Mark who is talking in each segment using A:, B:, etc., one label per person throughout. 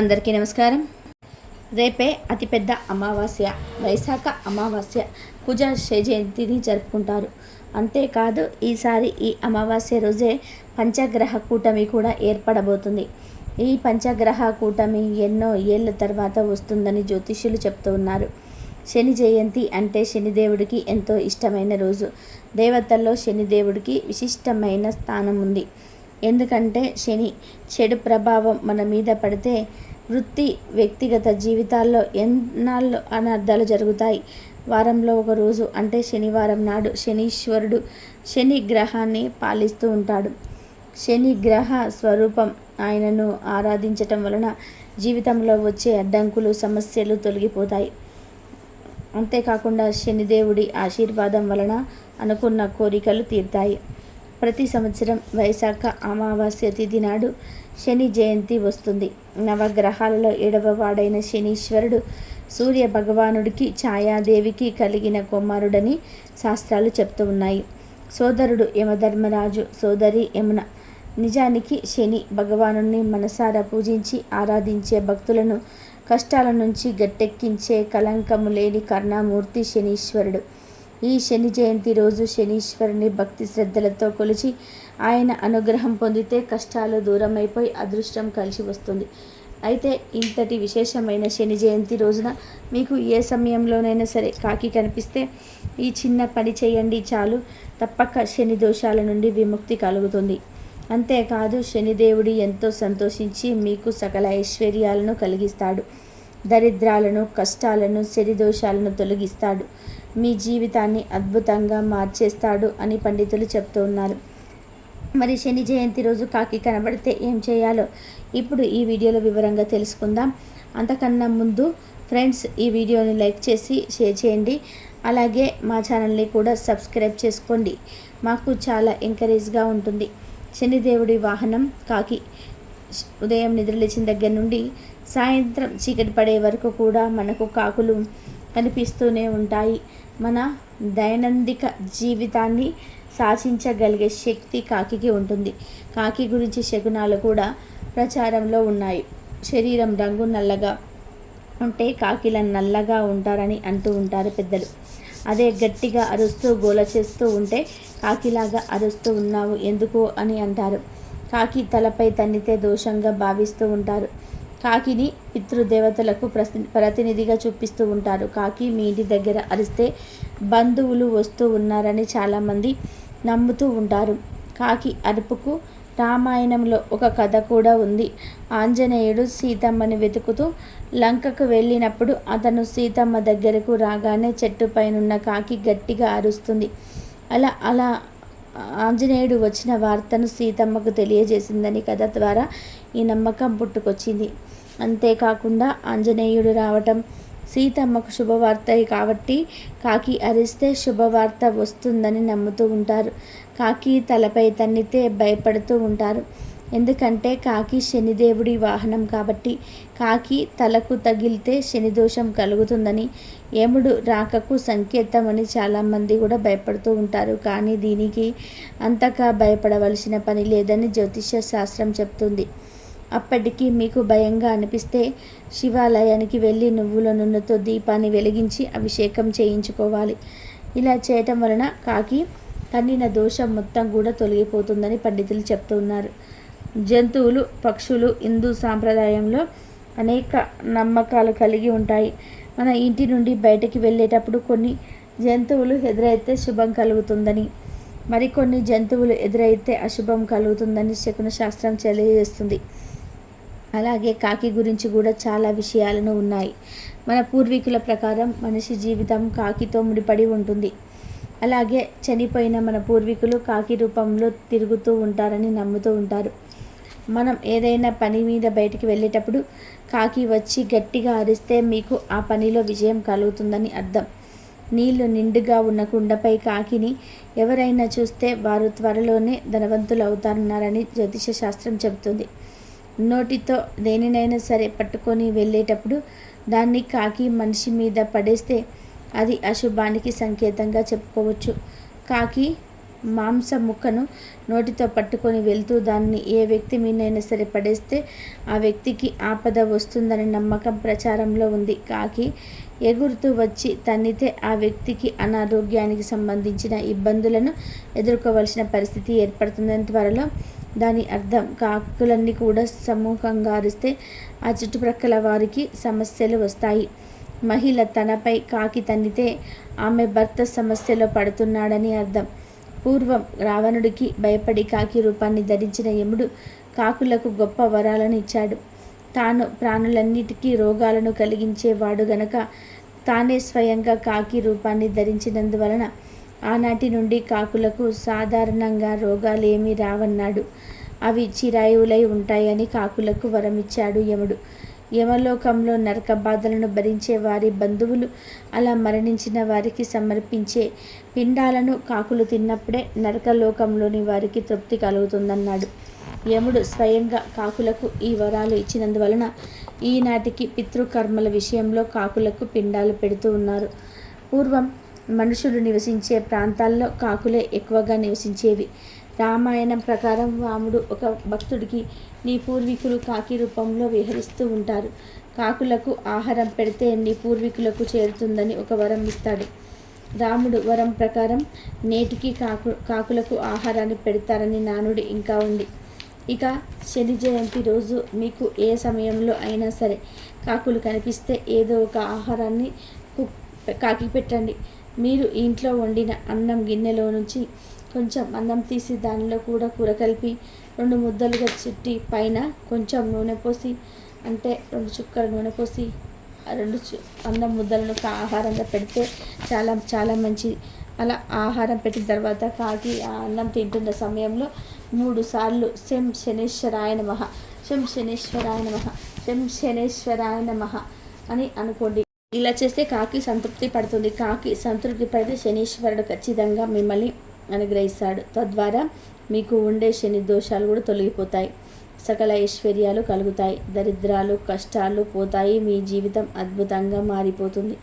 A: అందరికీ నమస్కారం. రేపే అతిపెద్ద అమావాస్య వైశాఖ అమావాస్య కుజ జయంతిని జరుపుకుంటారు. అంతేకాదు ఈసారి ఈ అమావాస్య రోజే పంచగ్రహ కూటమి కూడా ఏర్పడబోతుంది. ఈ పంచగ్రహ కూటమి ఎన్నో ఏళ్ళ తర్వాత వస్తుందని జ్యోతిష్యులు చెప్తూ ఉన్నారు. శని జయంతి అంటే శనిదేవుడికి ఎంతో ఇష్టమైన రోజు. దేవతల్లో శనిదేవుడికి విశిష్టమైన స్థానం ఉంది. ఎందుకంటే శని చెడు ప్రభావం మన మీద పడితే వృత్తి వ్యక్తిగత జీవితాల్లో ఎన్నాళ్ళు అనర్థాలు జరుగుతాయి. వారంలో ఒక రోజు అంటే శనివారం నాడు శనీశ్వరుడు శని గ్రహాన్ని పాలిస్తూ ఉంటాడు. శని గ్రహ స్వరూపం ఆయనను ఆరాధించటం వలన జీవితంలో వచ్చే అడ్డంకులు సమస్యలు తొలగిపోతాయి. అంతేకాకుండా శనిదేవుడి ఆశీర్వాదం వలన అనుకున్న కోరికలు తీరుతాయి. ప్రతి సంవత్సరం వైశాఖ అమావాస్య తిథి నాడు శని జయంతి వస్తుంది. నవగ్రహాలలో ఏడవ వాడైన శనీశ్వరుడు సూర్య భగవానుడికి ఛాయాదేవికి కలిగిన కుమారుడని శాస్త్రాలు చెప్తూ ఉన్నాయి. సోదరుడు యమధర్మరాజు సోదరి యమున నిజానికి శని భగవానుని మనసారా పూజించి ఆరాధించే భక్తులను కష్టాల నుంచి గట్టెక్కించే కలంకము లేని కర్ణామూర్తి శనీశ్వరుడు. ఈ శని జయంతి రోజు శనీశ్వరుని భక్తి శ్రద్ధలతో కొలిచి ఆయన అనుగ్రహం పొందితే కష్టాలు దూరమైపోయి అదృష్టం కలిసి వస్తుంది. అయితే ఇంతటి విశేషమైన శని జయంతి రోజున మీకు ఏ సమయంలోనైనా సరే కాకి కనిపిస్తే ఈ చిన్న పని చేయండి చాలు. తప్పక శని దోషాల నుండి విముక్తి కలుగుతుంది. అంతేకాదు శనిదేవుడి ఎంతో సంతోషించి మీకు సకల ఐశ్వర్యాలను కలిగిస్తాడు. దరిద్రాలను కష్టాలను శని దోషాలను తొలగిస్తాడు. మీ జీవితాన్ని అద్భుతంగా మార్చేస్తాడు అని పండితులు చెప్తూ ఉన్నారు. మరి శని జయంతి రోజు కాకి కనబడితే ఏం చేయాలో? ఇప్పుడు ఈ వీడియోలో వివరంగా తెలుసుకుందాం. అంతకన్నా ముందు ఫ్రెండ్స్ ఈ వీడియోని లైక్ చేసి షేర్ చేయండి. అలాగే మా ఛానల్ని కూడా సబ్స్క్రైబ్ చేసుకోండి. మాకు చాలా ఎంకరేజ్గా ఉంటుంది. శనిదేవుడి వాహనం కాకి ఉదయం నిద్రలేచిన దగ్గర నుండి సాయంత్రం చీకటి పడే వరకు కూడా మనకు కాకులు కనిపిస్తూనే ఉంటాయి. మన దైనందిక జీవితాన్ని శాసించగలిగే శక్తి కాకికి ఉంటుంది. కాకి గురించి శకునాలు కూడా ప్రచారంలో ఉన్నాయి. శరీరం రంగు నల్లగా ఉంటే కాకిల నల్లగా ఉంటారని అంటూ ఉంటారు పెద్దలు. అదే గట్టిగా అరుస్తూ గోల చేస్తూ ఉంటే కాకిలాగా అరుస్తూ ఉన్నావు ఎందుకు అని అంటారు. కాకి తలపై తన్నితే దోషంగా భావిస్తూ ఉంటారు. కాకిని పితృదేవతలకు ప్రతినిధిగా చూపిస్తూ ఉంటారు. కాకి మీ ఇంటి దగ్గర అరిస్తే బంధువులు వస్తూ ఉన్నారని చాలామంది నమ్ముతూ ఉంటారు. కాకి అరుపుకు రామాయణంలో ఒక కథ కూడా ఉంది. ఆంజనేయుడు సీతమ్మని వెతుకుతూ లంకకు వెళ్ళినప్పుడు అతను సీతమ్మ దగ్గరకు రాగానే చెట్టు పైనున్న కాకి గట్టిగా అరుస్తుంది. అలా అలా ఆంజనేయుడు వచ్చిన వార్తను సీతమ్మకు తెలియజేసిందని కథ ద్వారా ఈ నమ్మకం పుట్టుకొచ్చింది. అంతేకాకుండా ఆంజనేయుడు రావటం సీతమ్మకు శుభవార్త కాబట్టి కాకి అరిస్తే శుభవార్త వస్తుందని నమ్ముతూ ఉంటారు. కాకి తలపై తన్నితే భయపడుతూ ఉంటారు. ఎందుకంటే కాకి శనిదేవుడి వాహనం కాబట్టి కాకి తలకు తగిలితే శనిదోషం కలుగుతుందని యముడు రాకకు సంకేతమని చాలామంది కూడా భయపడుతూ ఉంటారు. కానీ దీనికి అంతగా భయపడవలసిన పని లేదని జ్యోతిష్య శాస్త్రం చెప్తుంది. అప్పటికి మీకు భయంగా అనిపిస్తే శివాలయానికి వెళ్ళి నువ్వుల నూనెతో దీపాన్ని వెలిగించి అభిషేకం చేయించుకోవాలి. ఇలా చేయటం వలన కాకి తండిన దోషం మొత్తం కూడా తొలగిపోతుందని పండితులు చెప్తున్నారు. జంతువులు పక్షులు హిందూ సాంప్రదాయంలో అనేక నమ్మకాలు కలిగి ఉంటాయి. మన ఇంటి నుండి బయటకి వెళ్ళేటప్పుడు కొన్ని జంతువులు ఎదురైతే శుభం కలుగుతుందని మరికొన్ని జంతువులు ఎదురైతే అశుభం కలుగుతుందని శకున శాస్త్రం తెలియజేస్తుంది. అలాగే కాకి గురించి కూడా చాలా విషయాలను ఉన్నాయి. మన పూర్వీకుల ప్రకారం మనిషి జీవితం కాకితో ముడిపడి ఉంటుంది. అలాగే చనిపోయిన మన పూర్వీకులు కాకి రూపంలో తిరుగుతూ ఉంటారని నమ్ముతూ ఉంటారు. మనం ఏదైనా పని మీద బయటికి వెళ్ళేటప్పుడు కాకి వచ్చి గట్టిగా అరిస్తే మీకు ఆ పనిలో విజయం కలుగుతుందని అర్థం. నీళ్ళు నిండుగా ఉన్న కుండపై కాకిని ఎవరైనా చూస్తే వారు త్వరలోనే ధనవంతులు అవుతారన్నారని జ్యోతిష శాస్త్రం చెబుతుంది. నోటితో దేనినైనా సరే పట్టుకొని వెళ్ళేటప్పుడు దాన్ని కాకి మనిషి మీద పడేస్తే అది అశుభానికి సంకేతంగా చెప్పుకోవచ్చు. కాకి మాంసం ముక్కను నోటితో పట్టుకొని వెళ్తూ దాన్ని ఏ వ్యక్తి మీదైనా సరే పడేస్తే ఆ వ్యక్తికి ఆపద వస్తుందనే నమ్మకం ప్రచారంలో ఉంది. కాకి ఎగురుతూ వచ్చి తన్నితే ఆ వ్యక్తికి అనారోగ్యానికి సంబంధించిన ఇబ్బందులను ఎదుర్కోవలసిన పరిస్థితి ఏర్పడుతుందని త్వరలో దాని అర్థం. కాకులన్నీ కూడా సమూహంగా అరిస్తే ఆ చుట్టుప్రక్కల వారికి సమస్యలు వస్తాయి. మహిళ తనపై కాకి తన్నితే ఆమె భర్త సమస్యలో పడుతున్నాడని అర్థం. పూర్వం రావణుడికి భయపడి కాకి రూపాన్ని ధరించిన యముడు కాకులకు గొప్ప వరాలను ఇచ్చాడు. తాను ప్రాణులన్నిటికీ రోగాలను కలిగించేవాడు గనక తానే స్వయంగా కాకి రూపాన్ని ధరించినందువలన ఆనాటి నుండి కాకులకు సాధారణంగా రోగాలేమీ రావన్నాడు. అవి చిరాయువులై ఉంటాయని కాకులకు వరమిచ్చాడు యముడు. యమలోకంలో నరక బాధలను భరించే వారి బంధువులు అలా మరణించిన వారికి సమర్పించే పిండాలను కాకులు తిన్నప్పుడే నరకలోకంలోని వారికి తృప్తి కలుగుతుందన్నాడు. యముడు స్వయంగా కాకులకు ఈ వరాలు ఇచ్చినందువలన ఈనాటికి పితృకర్మల విషయంలో కాకులకు పిండాలు పెడుతూ ఉన్నారు. పూర్వం మనుషులు నివసించే ప్రాంతాల్లో కాకులే ఎక్కువగా నివసించేవి. రామాయణం ప్రకారం వాముడు ఒక భక్తుడికి నీ పూర్వీకులు కాకి రూపంలో విహరిస్తూ ఉంటారు. కాకులకు ఆహారం పెడితే నీ పూర్వీకులకు చేరుతుందని ఒక వరం ఇస్తాడు. రాముడు వరం ప్రకారం నేటికి కాకు కాకులకు ఆహారాన్ని పెడతారని నానుడి ఇంకా ఉంది. ఇక శని జయంతి రోజు మీకు ఏ సమయంలో అయినా సరే కాకులు కనిపిస్తే ఏదో ఒక ఆహారాన్ని కాకి పెట్టండి. మీరు ఇంట్లో వండిన అన్నం గిన్నెలో నుంచి కొంచెం అన్నం తీసి దానిలో కూడా కూర కలిపి రెండు ముద్దలుగా చుట్టి పైన కొంచెం నూనె పోసి అంటే రెండు చుక్కల నూనె పోసి రెండు అన్నం ముద్దలను ఆహారంగా పెడితే చాలా చాలా మంచిది అలా ఆహారం పెట్టిన తర్వాత కాకి ఆ అన్నం తింటున్న సమయంలో మూడు సార్లు శం శనేశ్వరాయ నమ శం శనేశ్వరాయ నమ శం శనేశ్వరాయ నమ అని అనుకోండి. ఇలా చేస్తే కాకి సంతృప్తి పడుతుంది. కాకి సంతృప్తి పడితే శనీశ్వరుడు ఖచ్చితంగా మిమ్మల్ని అనుగ్రహిస్తాడు. తద్వారా మీకు ఉండే శని దోషాలు కూడా తొలగిపోతాయి. సకల ఐశ్వర్యాలు కలుగుతాయి. దరిద్రాలు కష్టాలు పోతాయి. మీ జీవితం అద్భుతంగా మారిపోతుంది.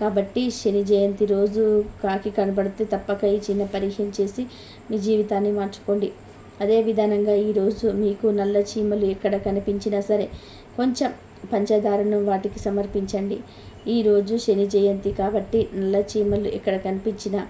A: కాబట్టి శని జయంతి రోజు కాకి కనబడితే తప్పక ఈ చిన్న పరీక్ష చేసి మీ జీవితాన్ని మార్చుకోండి. అదే విధానంగా ఈరోజు మీకు నల్ల చీమలు ఎక్కడ కనిపించినా సరే కొంచెం పంచదారను వాటికి సమర్పించండి. ఈరోజు శని జయంతి కాబట్టి నల్ల చీమలు ఎక్కడ కనిపించినా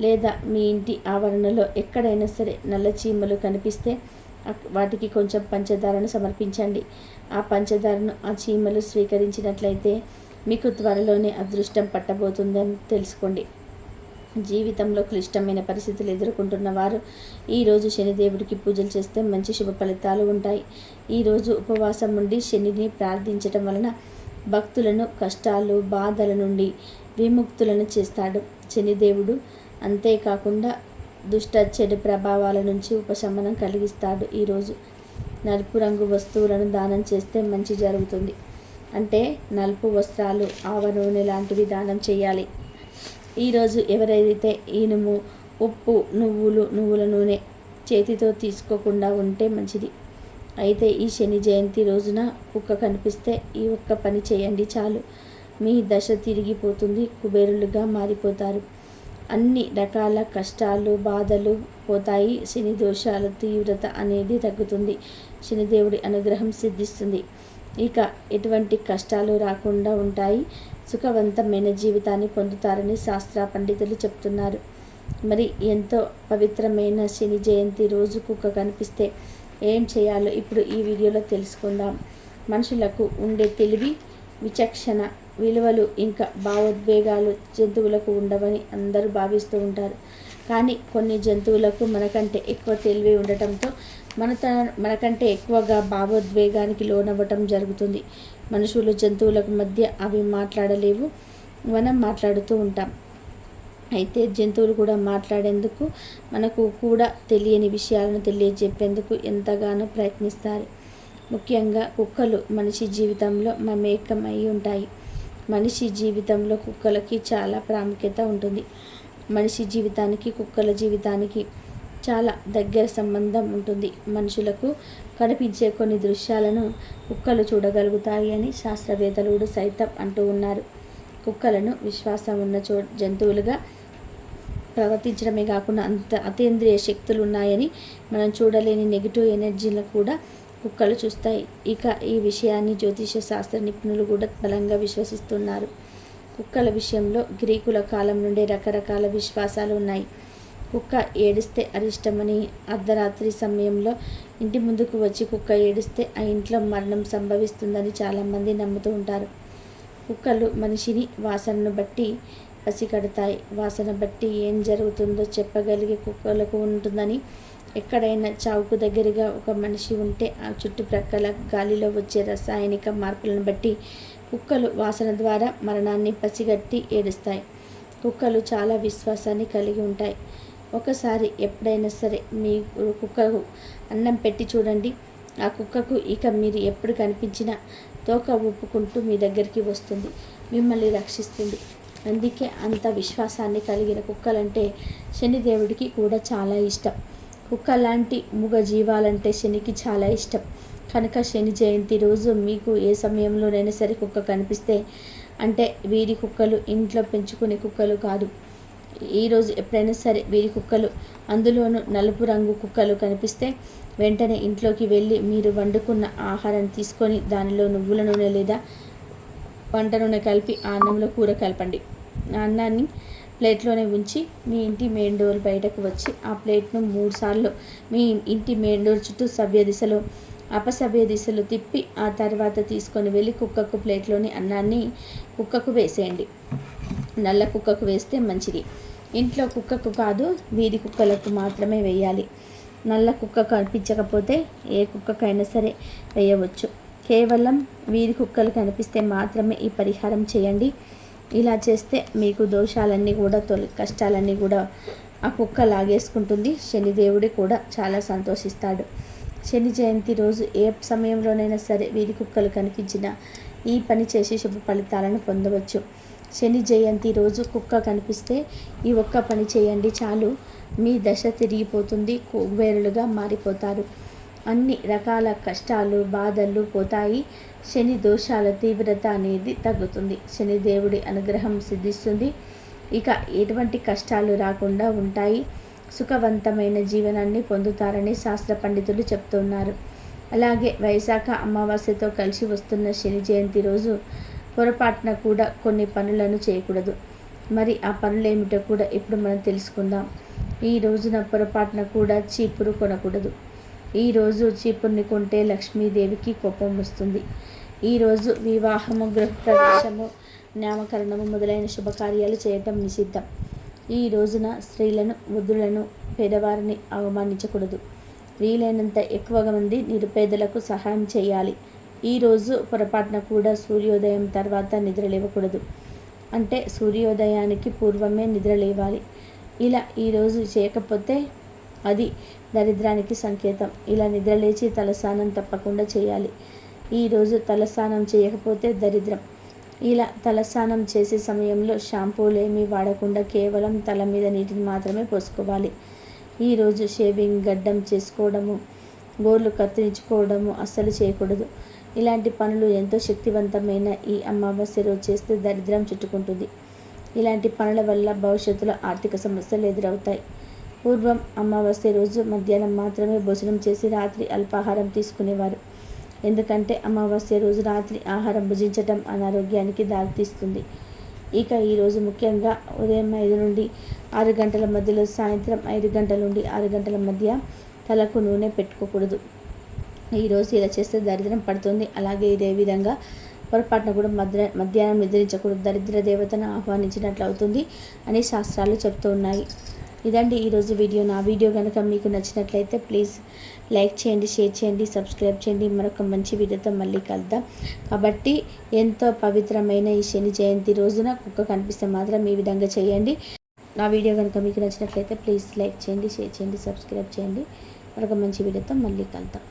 A: లేదా మీ ఇంటి ఆవరణలో ఎక్కడైనా సరే నల్ల చీమలు కనిపిస్తే వాటికి కొంచెం పంచదారను సమర్పించండి. ఆ పంచదారను ఆ చీమలు స్వీకరించినట్లయితే మీకు త్వరలోనే అదృష్టం పట్టబోతుందని తెలుసుకోండి. జీవితంలో క్లిష్టమైన పరిస్థితులు ఎదుర్కొంటున్న వారు ఈరోజు శనిదేవుడికి పూజలు చేస్తే మంచి శుభ ఫలితాలు ఉంటాయి. ఈరోజు ఉపవాసం నుండి శనిని ప్రార్థించటం వలన భక్తులను కష్టాలు బాధల నుండి విముక్తులను చేస్తాడు శనిదేవుడు అంతేకాకుండా దుష్ట చెడు ప్రభావాల నుంచి ఉపశమనం కలిగిస్తాడు ఈరోజు నలుపు రంగు వస్తువులను దానం చేస్తే మంచి జరుగుతుంది. అంటే నలుపు వస్త్రాలు ఆవ నూనె లాంటివి దానం చేయాలి. ఈరోజు ఎవరైతే ఇనుము ఉప్పు నువ్వులు నువ్వుల నూనె చేతితో తీసుకోకుండా ఉంటే మంచిది. అయితే ఈ శని జయంతి రోజున కుక్క కనిపిస్తే ఈ ఒక్క పని చేయండి చాలు. మీ దశ తిరిగిపోతుంది కుబేరులుగా మారిపోతారు. అన్ని రకాల కష్టాలు బాధలు పోతాయి. శని దోషాల తీవ్రత అనేది తగ్గుతుంది. శనిదేవుడి అనుగ్రహం సిద్ధిస్తుంది. ఇక ఎటువంటి కష్టాలు రాకుండా ఉంటాయి. సుఖవంతమైన జీవితాన్ని పొందుతారని శాస్త్ర పండితులు చెప్తున్నారు. మరి ఎంతో పవిత్రమైన శని జయంతి రోజు కుక్క కనిపిస్తే ఏం చేయాలో ఇప్పుడు ఈ వీడియోలో తెలుసుకుందాం. మనుషులకు ఉండే తెలివి విచక్షణ విలువలు ఇంకా భావోద్వేగాలు జంతువులకు ఉండవని అందరూ భావిస్తూ ఉంటారు. కానీ కొన్ని జంతువులకు మనకంటే ఎక్కువ తెలివి ఉండటంతో మన మనకంటే ఎక్కువగా భావోద్వేగానికి లోనవ్వటం జరుగుతుంది. మనుషులు జంతువులకు మధ్య అవి మాట్లాడలేవు మనం మాట్లాడుతూ ఉంటాం. అయితే జంతువులు కూడా మాట్లాడేందుకు మనకు కూడా తెలియని విషయాలను తెలియజెప్పేందుకు ఎంతగానో ప్రయత్నిస్తారు. ముఖ్యంగా కుక్కలు మనిషి జీవితంలో మమేకమై ఉంటాయి. మనిషి జీవితంలో కుక్కలకి చాలా ప్రాముఖ్యత ఉంటుంది. మనిషి జీవితానికి కుక్కల జీవితానికి చాలా దగ్గర సంబంధం ఉంటుంది. మనుషులకు కనిపించే కొన్ని దృశ్యాలను కుక్కలు చూడగలుగుతాయి అని శాస్త్రవేత్తలు సైతం అంటూ ఉన్నారు. కుక్కలను విశ్వాసం ఉన్న చో జంతువులుగా ప్రవర్తించడమే కాకుండా అంత అతీంద్రియ శక్తులు ఉన్నాయని మనం చూడలేని నెగిటివ్ ఎనర్జీలను కూడా కుక్కలు చూస్తాయి. ఇక ఈ విషయాన్ని జ్యోతిష శాస్త్ర నిపుణులు కూడా బలంగా విశ్వసిస్తున్నారు. కుక్కల విషయంలో గ్రీకుల కాలం నుండే రకరకాల విశ్వాసాలు ఉన్నాయి. కుక్క ఏడిస్తే అరిష్టమని అర్ధరాత్రి సమయంలో ఇంటి ముందుకు వచ్చి కుక్క ఏడిస్తే ఆ ఇంట్లో మరణం సంభవిస్తుందని చాలామంది నమ్ముతూ ఉంటారు. కుక్కలు మనిషిని వాసనను బట్టి పసిగడతాయి వాసన బట్టి ఏం జరుగుతుందో చెప్పగలిగే కుక్కలకు ఉంటుందని ఎక్కడైనా చావుకు దగ్గరగా ఒక మనిషి ఉంటే ఆ చుట్టుప్రక్కల గాలిలో వచ్చే రసాయనిక మార్పులను బట్టి కుక్కలు వాసన ద్వారా మరణాన్ని పసిగట్టి ఏడుస్తాయి. కుక్కలు చాలా విశ్వాసాన్ని కలిగి ఉంటాయి. ఒకసారి ఎప్పుడైనా సరే మీ కుక్కకు అన్నం పెట్టి చూడండి. ఆ కుక్కకు ఇక మీరు ఎప్పుడు కనిపించినా తోక ఊపుకుంటూ మీ దగ్గరికి వస్తుంది. మిమ్మల్ని రక్షిస్తుంది. అందుకే అంత విశ్వాసాన్ని కలిగిన కుక్కలంటే శనిదేవుడికి కూడా చాలా ఇష్టం. కుక్క లాంటి మూగ జీవాలంటే శనికి చాలా ఇష్టం. కనుక శని జయంతి రోజు మీకు ఏ సమయంలోనైనా సరే కుక్క కనిపిస్తే అంటే వీరి కుక్కలు ఇంట్లో పెంచుకునే కుక్కలు కాదు. ఈరోజు ఎప్పుడైనా సరే వీరి కుక్కలు అందులోనూ నలుపు రంగు కుక్కలు కనిపిస్తే వెంటనే ఇంట్లోకి వెళ్ళి మీరు వండుకున్న ఆహారం తీసుకొని దానిలో నువ్వుల నూనె లేదా వంట నూనె కలిపి ఆ అన్నంలో కూర కలపండి. ఆ అన్నాన్ని ప్లేట్లోనే ఉంచి మీ ఇంటి మెయిన్ డోర్ బయటకు వచ్చి ఆ ప్లేట్ను మూడుసార్లు మీ ఇంటి మెయిన్ డోర్ చుట్టూ సవ్య దిశలో అపసవ్య దిశలో తిప్పి ఆ తర్వాత తీసుకొని వెళ్ళి కుక్కకు ప్లేట్లోని అన్నాన్ని కుక్కకు వేసేయండి. నల్ల కుక్కకు వేస్తే మంచిది. ఇంట్లో కుక్కకు కాదు వీధి కుక్కలకు మాత్రమే వేయాలి. నల్ల కుక్క కనిపించకపోతే ఏ కుక్కకైనా సరే వేయవచ్చు. కేవలం వీధి కుక్కలు కనిపిస్తే మాత్రమే ఈ పరిహారం చేయండి. ఇలా చేస్తే మీకు దోషాలన్నీ కూడా తొలి కష్టాలన్నీ కూడా ఆ కుక్క లాగేసుకుంటుంది. శనిదేవుడు కూడా చాలా సంతోషిస్తాడు. శని జయంతి రోజు ఏ సమయంలోనైనా సరే వీధి కుక్కలు కనిపించినా ఈ పని చేసి శుభ ఫలితాలను పొందవచ్చు. శని జయంతి రోజు కుక్క కనిపిస్తే ఈ ఒక్క పని చేయండి చాలు. మీ దశ తిరిగిపోతుంది. కుబేరులుగా మారిపోతారు. అన్ని రకాల కష్టాలు బాధలు పోతాయి. శని దోషాల తీవ్రత అనేది తగ్గుతుంది. శని దేవుడి అనుగ్రహం సిద్ధిస్తుంది. ఇక ఎటువంటి కష్టాలు రాకుండా ఉంటాయి. సుఖవంతమైన జీవనాన్ని పొందుతారని శాస్త్ర పండితులు చెప్తున్నారు. అలాగే వైశాఖ అమావాస్యతో కలిసి వస్తున్న శని జయంతి రోజు పొరపాటున కూడా కొన్ని పనులను చేయకూడదు. మరి ఆ పనులు ఏమిటో కూడా ఇప్పుడు మనం తెలుసుకుందాం. ఈ రోజున పొరపాటున కూడా చీపురు కొనకూడదు. ఈరోజు చీపుర్ని కొంటే లక్ష్మీదేవికి కోపం వస్తుంది. ఈరోజు వివాహము గృహప్రవేశము నామకరణము మొదలైన శుభకార్యాలు చేయటం నిషిద్ధం. ఈ రోజున స్త్రీలను వృద్ధులను పేదవారిని అవమానించకూడదు. వీలైనంత ఎక్కువగా మంది నిరుపేదలకు సహాయం చేయాలి. ఈరోజు పొరపాటున కూడా సూర్యోదయం తర్వాత నిద్ర లేవకూడదు. అంటే సూర్యోదయానికి పూర్వమే నిద్ర లేవాలి. ఇలా ఈరోజు చేయకపోతే అది దరిద్రానికి సంకేతం. ఇలా నిద్రలేచి తలస్నానం తప్పకుండా చేయాలి. ఈరోజు తలస్నానం చేయకపోతే దరిద్రం. ఇలా తలస్నానం చేసే సమయంలో షాంపూలు ఏమీ వాడకుండా కేవలం తల మీద నీటిని మాత్రమే పోసుకోవాలి. ఈరోజు షేవింగ్ గడ్డం చేసుకోవడము గోర్లు కత్తిరించుకోవడము అస్సలు చేయకూడదు. ఇలాంటి పనులు ఎంతో శక్తివంతమైన ఈ అమావాస్య రోజు చేస్తే దరిద్రం చుట్టుకుంటుంది. ఇలాంటి పనుల వల్ల భవిష్యత్తులో ఆర్థిక సమస్యలు ఎదురవుతాయి. పూర్వం అమావాస్య రోజు మధ్యాహ్నం మాత్రమే భోజనం చేసి రాత్రి అల్పాహారం తీసుకునేవారు. ఎందుకంటే అమావాస్య రోజు రాత్రి ఆహారం భుజించటం అనారోగ్యానికి దారితీస్తుంది. ఇక ఈరోజు ముఖ్యంగా ఉదయం ఐదు నుండి ఆరు గంటల మధ్యలో సాయంత్రం ఐదు గంటల నుండి ఆరు గంటల మధ్య తలకు నూనె పెట్టుకోకూడదు. ఈరోజు ఇలా చేస్తే దరిద్రం పడుతుంది. అలాగే ఇదే విధంగా పొరపాటున కూడా మధ్య మధ్యాహ్నం నిద్రించకూడదు. దరిద్ర దేవతను ఆహ్వానించినట్లు అవుతుంది అని శాస్త్రాలు చెప్తూ ఉన్నాయి. ఇదండి ఈరోజు వీడియో. నా వీడియో కనుక మీకు నచ్చినట్లయితే ప్లీజ్ లైక్ చేయండి షేర్ చేయండి సబ్స్క్రైబ్ చేయండి. మరొక మంచి వీడియోతో మళ్ళీ కలుద్దాం. కాబట్టి ఎంతో పవిత్రమైన ఈ శని జయంతి రోజున కుక్క కనిపిస్తే మాత్రం ఈ విధంగా చేయండి. నా వీడియో కనుక మీకు నచ్చినట్లయితే ప్లీజ్ లైక్ చేయండి షేర్ చేయండి సబ్స్క్రైబ్ చేయండి. మరొక మంచి వీడియోతో మళ్ళీ కలుద్దాం.